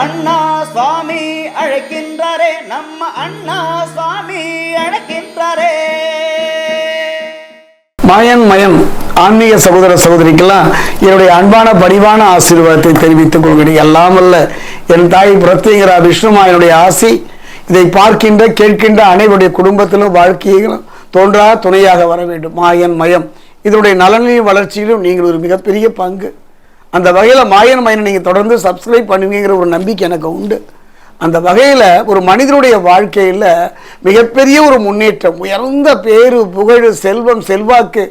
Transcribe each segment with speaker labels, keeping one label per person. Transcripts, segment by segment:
Speaker 1: அண்ணா சுவாமி அழைக்கின்றாரே நம்ம அண்ணா சுவாமி அழைக்கின்றாரே.
Speaker 2: மாயன் மயம் ஆன்மீக சகோதர சகோதரிக்கெல்லாம் என்னுடைய அன்பான பணிவான ஆசீர்வாதத்தை தெரிவித்துக் கொள்கிறேன். எல்லாம் அல்ல என் தாய் பிரத்யேகரா விஷ்ணுமாயனுடைய ஆசி இதை பார்க்கின்ற கேட்கின்ற அனைவருடைய குடும்பத்திலும் வாழ்க்கையிலும் தோன்றா துணையாக வர வேண்டும். மாயன் மயம். இதனுடைய நலனையும் வளர்ச்சியிலும் நீங்கள் ஒரு மிகப்பெரிய பங்கு. அந்த வகையில் மாயன் மயனை நீங்கள் தொடர்ந்து சப்ஸ்கிரைப் பண்ணுவீங்கிற ஒரு நம்பிக்கை எனக்கு உண்டு. அந்த வகையில் ஒரு மனிதனுடைய வாழ்க்கையில் மிகப்பெரிய ஒரு முன்னேற்றம் உயர்ந்த பேரு புகழ் செல்வம் செல்வாக்கு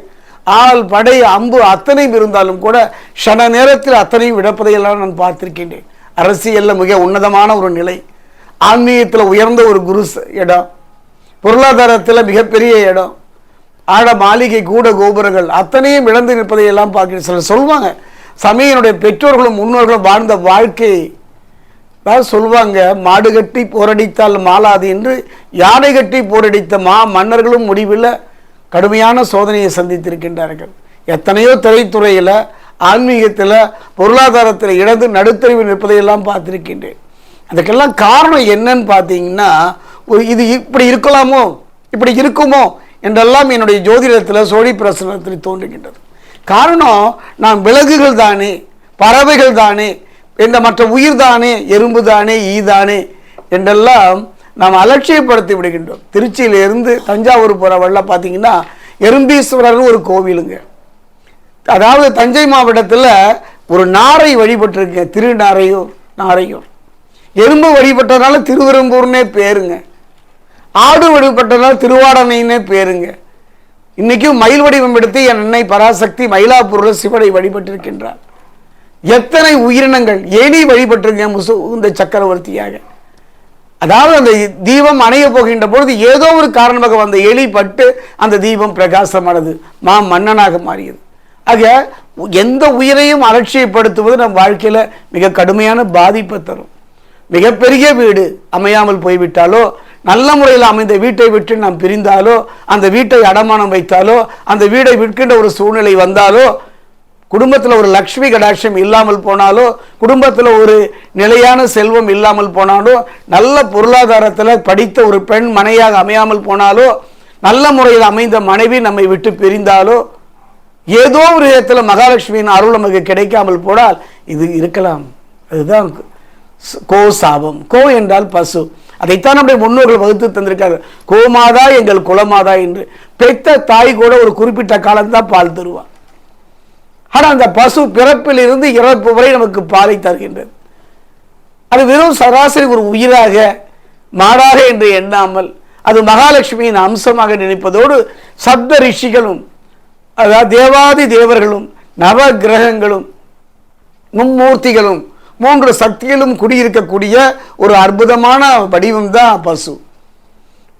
Speaker 2: ஆள் படை அம்பு அத்தனையும் இருந்தாலும் கூட ஷன நேரத்தில் அத்தனையும் விடப்பதையெல்லாம் நான் பார்த்திருக்கின்றேன். அரசியலில் மிக உன்னதமான ஒரு நிலை ஆன்மீகத்தில் உயர்ந்த ஒரு குரு இடம் பொருளாதாரத்தில் மிகப்பெரிய இடம் ஆட மாளிகை கூட கோபுரங்கள் அத்தனையும் இழந்து நிற்பதையெல்லாம் பார்க்கிறேன் சிலர் சொல்லுவாங்க சமயனுடைய பெற்றோர்களும் முன்னோர்களும் வாழ்ந்த வாழ்க்கை தான் சொல்லுவாங்க மாடு கட்டி போரடித்தால் மாலாது என்று யானை கட்டி போரடித்த மா மன்னர்களும் முடிவில் கடுமையான சோதனையை சந்தித்திருக்கின்றார்கள். எத்தனையோ திரைத்துறையில் ஆன்மீகத்தில் பொருளாதாரத்தில் இழந்து நடுத்தறிவு நிற்பதையெல்லாம் பார்த்துருக்கின்றேன். அதுக்கெல்லாம் காரணம் என்னன்னு பார்த்தீங்கன்னா ஒரு இது இப்படி இருக்கலாமோ இப்படி இருக்குமோ என்றெல்லாம் என்னுடைய ஜோதிடத்தில் சோழி பிரசனத்தில் தோன்றுகின்றது. காரணம் நாம் விலங்குகள் தானே பறவைகள் தானே என்ற மற்ற உயிர் தானே எறும்பு தானே ஈ தானே என்றெல்லாம் நாம் அலட்சியப்படுத்தி விடுகின்றோம். திருச்சியிலிருந்து தஞ்சாவூர் போகிற வழியில் பார்த்தீங்கன்னா எறும்பீஸ்வரர்னு ஒரு கோவிலுங்க. அதாவது தஞ்சை மாவட்டத்தில் ஒரு நாரை வழிபட்டிருக்கேன் திருநாரையூர் நாரையூர். எறும்பு வழிபட்டதுனால திருவெரும்பூர்னே பேருங்க. ஆடு வழிபட்டதுனால திருவாடனைன்னே பேருங்க. இன்னைக்கும் மயில் வடிவம் எடுத்து என் அன்னை பராசக்தி மயிலாப்பூரில் சிவனை வழிபட்டிருக்கின்றார். எத்தனை உயிரினங்கள் ஏனி வழிபட்டிருக்கேன் முசு இந்த சக்கரவர்த்தியாக. அதாவது அந்த தீபம் அணைய போகின்ற பொழுது ஏதோ ஒரு காரணமாக வந்த எலி பட்டு அந்த தீபம் பிரகாசமானது. மா மன்னனாக மாறியது. ஆக எந்த உயிரையும் அலட்சியப்படுத்துவது நம் வாழ்க்கையில் மிக கடுமையான பாதிப்பை தரும். மிகப்பெரிய வீடு அமையாமல் போய்விட்டாலோ நல்ல முறையில் அமைந்த வீட்டை விட்டு நாம் பிரிந்தாலோ அந்த வீட்டை அடமானம் வைத்தாலோ அந்த வீடை விற்கின்ற ஒரு சூழ்நிலை வந்தாலோ குடும்பத்தில் ஒரு லக்ஷ்மி கடாட்சம் இல்லாமல் போனாலோ குடும்பத்தில் ஒரு நிலையான செல்வம் இல்லாமல் போனாலோ நல்ல பொருளாதாரத்தில் படித்த ஒரு பெண் மனையாக அமையாமல் போனாலோ நல்ல முறையில் அமைந்த மனைவி நம்மை விட்டு பிரிந்தாலோ ஏதோ ஒரு விதத்தில் மகாலட்சுமியின் அருள் நமக்கு கிடைக்காமல் போனால் இது இருக்கலாம். அதுதான் கோ சாபம். கோ என்றால் பசு. அதைத்தான் நம்முடைய முன்னோர்கள் வகுத்து தந்திருக்காங்க. கோமாதா எங்கள் குலமாதா என்று. பெத்த தாய் கூட ஒரு குறிப்பிட்ட காலம்தான் பால் தருவான். ஆனால் அந்த பசு பிறப்பிலிருந்து இறப்பு வரை நமக்கு பாலை தருகின்றது. அது வெறும் சராசரி ஒரு உயிராக மாடாக என்று எண்ணாமல் அது மகாலட்சுமியின் அம்சமாக நினைப்பதோடு சப்த ரிஷிகளும் அதாவது தேவாதி தேவர்களும் நவ கிரகங்களும் மும்மூர்த்திகளும் மூன்று சக்திகளும் குடியிருக்கக்கூடிய ஒரு அற்புதமான வடிவம் தான் பசு.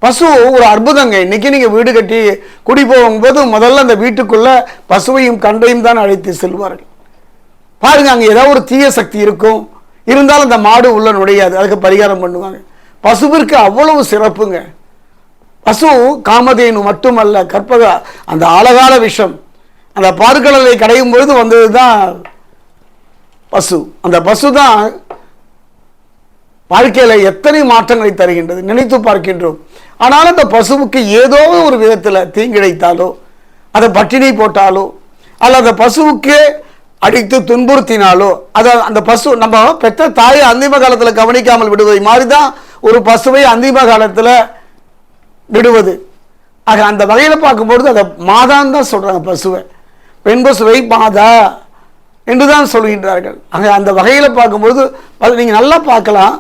Speaker 2: பசு ஒரு அற்புதங்க. இன்னைக்கு நீங்கள் வீடு கட்டி குடி போகும்போது முதல்ல அந்த வீட்டுக்குள்ளே பசுவையும் கண்டையும் தான் அழைத்து செல்வார்கள். பாருங்க அங்கே ஏதாவது ஒரு தீய சக்தி இருக்கும். இருந்தாலும் அந்த மாடு உள்ள நுழையாது. அதுக்கு பரிகாரம் பண்ணுவாங்க. பசுவிற்கு அவ்வளவு சிறப்புங்க. பசு காமதேனு மட்டுமல்ல கற்பக அந்த ஆழகால விஷம். அந்த பார்க்கடலை கடையும் பொழுது வந்தது தான் பசு. அந்த பசு தான் வாழ்க்கையில் எத்தனை மாற்றங்களை தருகின்றது நினைத்து பார்க்கின்றோம். ஆனால் அந்த பசுவுக்கு ஏதோ ஒரு விதத்தில் தீங்கிழைத்தாலோ அதை பட்டினி போட்டாலோ அல்ல அந்த பசுவுக்கு அடித்து துன்புறுத்தினாலோ அதை அந்த பசு நம்ம பெற்ற தாயை அந்திம காலத்தில் கவனிக்காமல் விடுவதை மாதிரி தான் ஒரு பசுவை அந்திம காலத்தில் விடுவது. ஆக அந்த வகையில் பார்க்கும்பொழுது அதை மாதான்னு தான் சொல்கிறாங்க பசுவை. பெண் பசுவை மாதா. என்று தான் சொல்கின்றார்கள். ஆக அந்த வகையில் பார்க்கும்பொழுது அது நீங்கள் நல்லா பார்க்கலாம்.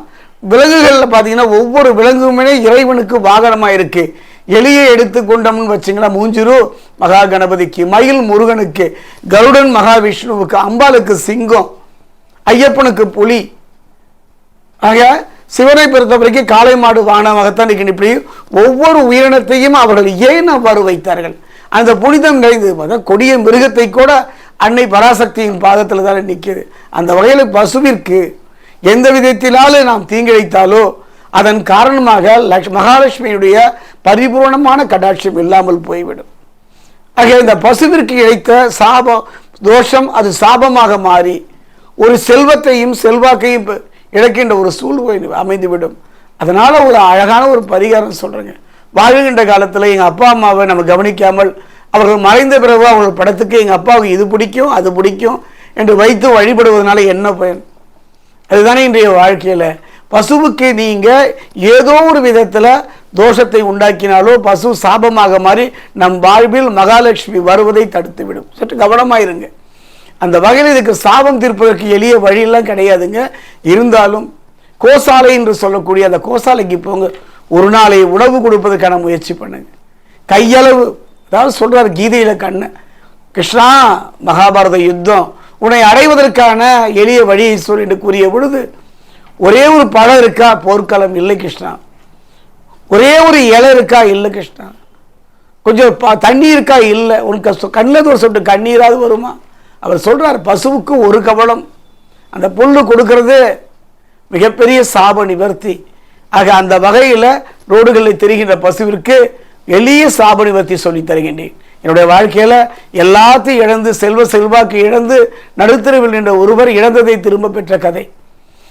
Speaker 2: விலங்குகளில் பார்த்தீங்கன்னா ஒவ்வொரு விலங்குமே இறைவனுக்கு வாகனமாக இருக்குது எலியை எடுத்து கொண்டோம்னு வச்சிங்களா மூஞ்சிரு மகா கணபதிக்கு. மயில் முருகனுக்கு. கருடன் மகாவிஷ்ணுவுக்கு. அம்பாளுக்கு சிங்கம். ஐயப்பனுக்கு புலி. ஆக சிவனை பொறுத்த வரைக்கும் காளை மாடு வாகனமாகத்தான் இருக்கின்ற இப்படி ஒவ்வொரு உயிரினத்தையும் அவர்கள் ஏன் அவ்வாறு வைத்தார்கள்? அந்த புனிதம் நிறைந்து கொடிய மிருகத்தை கூட அன்னை பராசக்தியின் பாதத்தில் தான் நிற்கிது அந்த வகையில் பசுவிற்கு எந்த விதத்தினாலும் நாம் தீங்கிழைத்தாலோ அதன் காரணமாக லக்ஷ் மகாலட்சுமியுடைய பரிபூர்ணமான கடாட்சியம் இல்லாமல் போய்விடும். ஆக இந்த பசுவிற்கு இழைத்த சாபம் தோஷம் அது சாபமாக மாறி ஒரு செல்வத்தையும் செல்வாக்கையும் இழக்கின்ற ஒரு சூழ்நிலை அமைந்துவிடும். அதனால் ஒரு அழகான ஒரு பரிகாரம் சொல்கிறேங்க வாழ்கின்ற காலத்தில் எங்கள் அப்பா அம்மாவை நம்ம கவனிக்காமல் அவர்கள் மறைந்த பிறகு அவர்கள் படத்துக்கு எங்கள் அப்பாவுக்கு இது பிடிக்கும் அது பிடிக்கும் என்று வைத்து வழிபடுவதனால என்ன பயன்? அதுதானே இன்றைய வாழ்க்கையில். பசுவுக்கு நீங்கள் ஏதோ ஒரு விதத்தில் தோஷத்தை உண்டாக்கினாலோ பசு சாபமாக மாறி நம் வாழ்வில் மகாலட்சுமி வருவதை தடுத்துவிடும். சற்று சற்று கவனமாயிருங்க. அந்த வகையில் இதுக்கு சாபம் தீர்ப்பதற்கு எளிய வழியெல்லாம் கிடையாதுங்க. இருந்தாலும் கோசாலை என்று சொல்லக்கூடிய அந்த கோசாலைக்கு போங்க. ஒரு நாளை உணவு கொடுப்பதற்கான முயற்சி பண்ணுங்க. கையளவு அதாவது சொல்கிறார் கீதையில் கண்ணு. கிருஷ்ணா மகாபாரத யுத்தம் உன்னை அடைவதற்கான எளிய வழியை சொல் என்று கூறிய பொழுது ஒரே ஒரு பழம் இருக்கா? போர்க்களம் இல்லை கிருஷ்ணா. ஒரே ஒரு இலை இருக்கா? இல்லை கிருஷ்ணா. கொஞ்சம் ப- தண்ணி இருக்கா? இல்லை. உனக்கு கண்ணில் ஒரு சொட்டு கண்ணீராவது வருமா? அவர் சொல்கிறார் பசுவுக்கு ஒரு கவலம் அந்த புல்லு கொடுக்கறது மிகப்பெரிய சாப நிவர்த்தி. ஆக அந்த வகையில் ரோடுகளில் தெரிகின்ற பசுவிற்கு எளிய சாப சொல்லி சொல்லித் தருகின்றேன். என்னுடைய வாழ்க்கையில் எல்லாத்தையும் இழந்து செல்வ செல்வாக்கு இழந்து நடுத்தருவில் நின்ற ஒருவர் இழந்ததை திரும்ப பெற்ற கதை.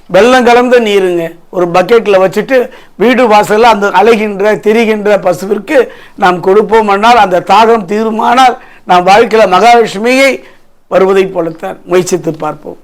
Speaker 2: வெள்ளம் கலந்த நீருங்க. ஒரு பக்கெட்டில் வச்சுட்டு வீடு வாசலில் அந்த அலைகின்ற திரிகின்ற பசுவிற்கு நாம் கொடுப்போமானால் அந்த தாகம் தீருமானால் நாம் வாழ்க்கையில் மகாலட்சுமியை வருவதைப் போலத்தான் முயற்சித்து பார்ப்போம்.